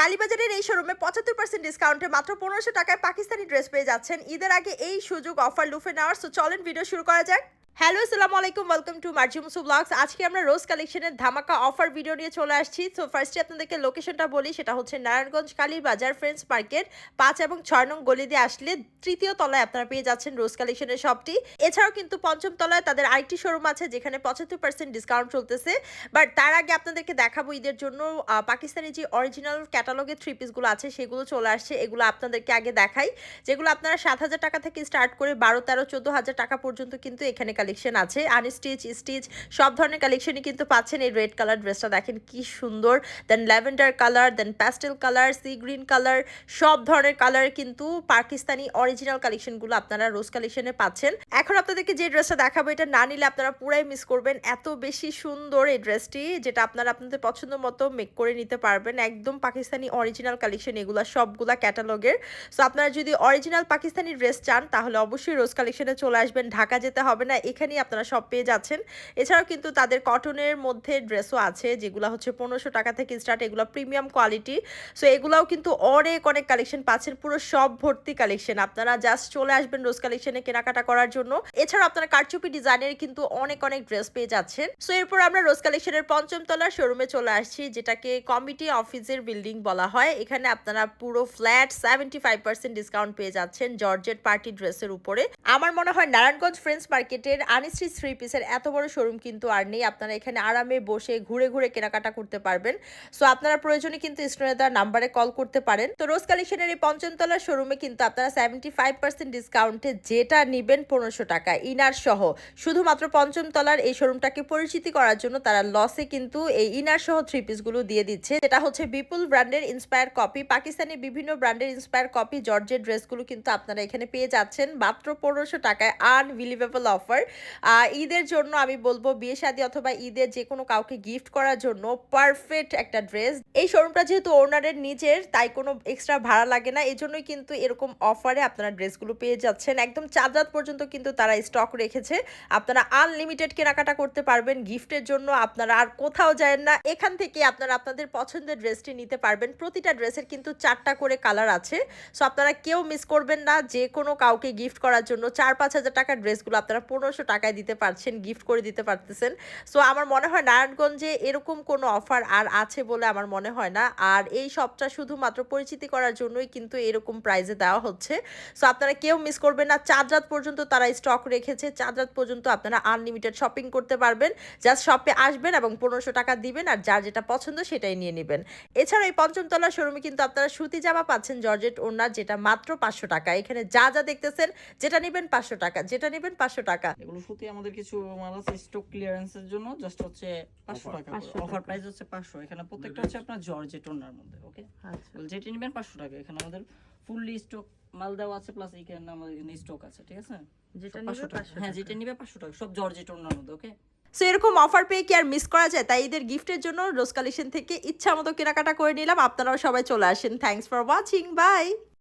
কালীবাজারের এই শোরুমে পঁচাত্তর পার্সেন্ট ডিসকাউন্টে মাত্র পনেরোশো টাকায় পাকিস্তানি ড্রেস পেয়ে যাচ্ছেন। ঈদের আগে এই সুযোগ অফার লুফে নেওয়ার। সো চলেন ভিডিও শুরু করা যাক। হ্যালো, আসসালামু আলাইকুম ওয়েলকাম টু মার্জিমসু ব্লগস আজকে আমরা রোজ কালেকশনের ধামাকা অফার ভিডিও নিয়ে চলে আসছি। তো ফার্স্টে আপনাদেরকে লোকেশনটা বলি, সেটা হচ্ছে নারায়ণগঞ্জ কালীবাজার ফ্রেন্ডস মার্কেট পাঁচ এবং ছয় নং গলি দিয়ে আসলে তৃতীয় তলায় আপনারা পেয়ে যাচ্ছেন রোজ কালেকশনের শপটি এছাড়াও কিন্তু পঞ্চম তলায় তাদের আরেকটি শোরুম আছে, যেখানে পঁচাত্তর পার্সেন্ট ডিসকাউন্ট চলতেছে। বাট তার আগে আপনাদেরকে দেখাবো ঈদের জন্য পাকিস্তানি যে অরিজিনাল ক্যাটালগের থ্রি পিসগুলো আছে, সেগুলো চলে আসছে। এগুলো আপনাদেরকে আগে দেখাই, যেগুলো আপনারা সাত হাজার টাকা থেকে স্টার্ট করে বারো, তেরো, চোদ্দ হাজার টাকা পর্যন্ত কিন্তু এখানে কালেকশন আছে আনস্টিচ স্টিচ সব ধরনের কালেকশনই কিন্তু পাচ্ছেন। এই রেড কালার ড্রেসটা দেখেন কি সুন্দর। Then lavender colour then pastel colour sea green colour সব ধরনের কালার কিন্তু পাকিস্তানি অরিজিনাল কালেকশনগুলো আপনারা রোজ কালেকশনে পাচ্ছেন। এখন আপনাদেরকে যে ড্রেসটা দেখাবো, এটা না নিলে আপনারা পুরাই মিস করবেন। এত বেশি সুন্দর এই ড্রেসটি যেটা আপনারা আপনাদের পছন্দ মতো মেক করে নিতে পারবেন। একদম পাকিস্তানি অরিজিনাল কালেকশন এগুলো, সবগুলা ক্যাটালগের সো আপনারা যদি অরিজিনাল পাকিস্তানি ড্রেস চান, তাহলে অবশ্যই রোজ কালেকশনে চলে আসবেন। ঢাকা যেতে হবে না এখানেই আপনারা সব পেয়ে যাচ্ছেন। এছাড়াও কিন্তু তাদের কটনের মধ্যে ড্রেসও আছে, যেগুলো হচ্ছে পনেরোশো টাকা থেকে স্টার্ট এগুলো প্রিমিয়াম কোয়ালিটি সো এগুলাও কিন্তু অনেক অনেক কালেকশন পাচ্ছেন, পুরো সব ভর্তি কালেকশন আপনারা জাস্ট চলে আসবেন রোজ কালেকশনে কেনাকাটা করার জন্য। এছাড়াও আপনারা কারচুপি ডিজাইনের কিন্তু অনেক অনেক ড্রেস পেয়ে যাচ্ছেন। সো এরপর আমরা রোজ কালেকশনের পঞ্চম তলার শোরুমে চলে আসছি, যেটাকে কমিটি অফিসের বিল্ডিং বলা হয়। এখানে আপনারা পুরো flat seventy five percent discount পেয়ে যাচ্ছেন, জর্জেট পার্টি ড্রেসের উপরে। আমার মনে হয় নারায়ণগঞ্জ ফ্রেন্ডস মার্কেটের আনিস্ট্রি থ্রি পিসের এত বড় শোরুম কিন্তু আর নেই। আপনারা এখানে আরামে বসে ঘুরে ঘুরে কেনাকাটা করতে পারবেন। সো আপনারা প্রয়োজনে কিন্তু স্ক্রিনে দেওয়ার নাম্বারে কল করতে পারেন। তো রোজ কালেকশনের এই পঞ্চমতলা শোরুমে কিন্তু আপনারা সেভেন্টি ফাইভ পার্সেন্ট ডিসকাউন্টে যেটা নেবেন পনেরোশো টাকা, ইনার সহ। শুধুমাত্র পঞ্চমতলার এই শোরুমটাকে পরিচিতি করার জন্য তারা লসে কিন্তু এই ইনার সহ থ্রি পিসগুলো দিয়ে দিচ্ছে। যেটা হচ্ছে বিপুল ব্র্যান্ডের ইন্সপায়ার কপি পাকিস্তানি বিভিন্ন ব্র্যান্ডের ইন্সপায়ার কপি জর্জের ড্রেসগুলো কিন্তু আপনারা এখানে পেয়ে যাচ্ছেন। মাত্র পনেরোশো টাকায় আনবিলিভেবল অফার ঈদের জন্য আমি বলব বিয়ে শাদী অথবা ঈদের যে কোনো কাউকে গিফট করার জন্য পারফেক্ট একটা ড্রেস এই শোরুমটা যেহেতু ওনারের নিজের, তাই কোনো এক্সট্রা ভাড়া লাগে না। এই জন্যই কিন্তু এরকম অফারে আপনারা ড্রেসগুলো পেয়ে যাচ্ছেন। একদম চাঁদ রাত পর্যন্ত কিন্তু তারা স্টক রেখেছে। আপনারা আনলিমিটেড কেনাকাটা করতে পারবেন গিফটের জন্য। আপনারা আর কোথাও যায় না। এখান থেকে আপনারা আপনাদের পছন্দের ড্রেসটি নিতে পারবেন। প্রতিটা ড্রেসের কিন্তু চারটা করে কালার আছে। সো আপনারা কেউ মিস করবেন না। যে কোনো কাউকে গিফট করার জন্য চার, পাঁচ হাজার টাকার ড্রেসগুলো আপনারা পনেরোশো টাকায় দিতে পারছেন গিফট করে দিতে পারতেছেন। সো আমার মনে হয় নারায়ণগঞ্জে এরকম কোনো অফার আর আছে বলে আমার মনে হয় না। আর এই শপটা শুধুমাত্র পরিচিতি করার জন্যই কিন্তু এরকম প্রাইজে দেওয়া হচ্ছে। সো আপনারা কেউ মিস করবেন না। চাঁদ রাত পর্যন্ত তারা স্টক রেখেছে। চাঁদ রাত পর্যন্ত আপনারা আনলিমিটেড শপিং করতে পারবেন। জাস্ট শপে আসবেন এবং পনেরোশো টাকা দিবেন আর যার যেটা পছন্দ সেটাই নিয়ে নেবেন। এছাড়া এই পঞ্চমতলা শোরুমে কিন্তু আপনারা সুতি জামা পাচ্ছেন, জর্জেট ওনার যেটা মাত্র পাঁচশো টাকা। এখানে যা যা দেখতেছেন, যেটা নেবেন পাঁচশো টাকা যেটা নেবেন পাঁচশো টাকা। এগুলো সুতি আমাদের কিছু মাল আছে স্টক ক্লিয়ারেন্সের জন্য জাস্ট হচ্ছে পাঁচশো টাকা অফার প্রাইস হচ্ছে পাঁচশো। এখানে প্রত্যেকটা হচ্ছে আপনার জর্জেট ওনার মধ্যে ওকে আচ্ছা। যেটি নেবেন পাঁচশো টাকা। এখানে আমাদের ফুললি স্টক মাল দেওয়া আছে প্লাস এখানে আমাদের স্টক আছে ঠিক আছে? যেটা নিবে 500 টাকা। পাঁচশো হ্যাঁ যেটা নিবে পাঁচশো টাকা। সব জর্জেট ওনার মধ্যে ওকে সো এরকম অফার পেয়ে কি আর মিস করা যায়? তাই এদের গিফটের জন্য রোজ কালেকশন থেকে ইচ্ছা মতো কেনাকাটা করে নিলাম। আপনারাও সবাই চলে আসেন। Thanks for watching by